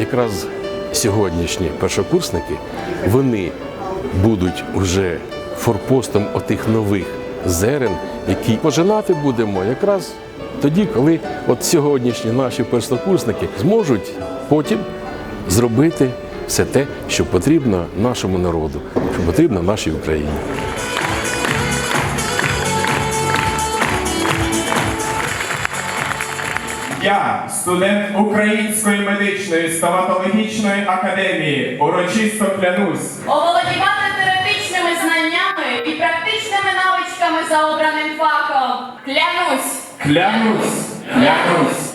якраз сьогоднішні першокурсники вони будуть уже форпостом отих нових зерен, які пожинати будемо якраз тоді, коли от сьогоднішні наші першокурсники зможуть потім зробити все те, що потрібно нашому народу, що потрібно нашій Україні. Я, студент Української медичної стоматологічної академії, урочисто клянусь Оволодівати теоретичними знаннями і практичними навичками за обраним фахом. Клянусь! Клянусь, клянусь.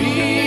be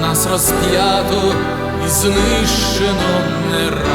нас розп'ято і знищено не раз.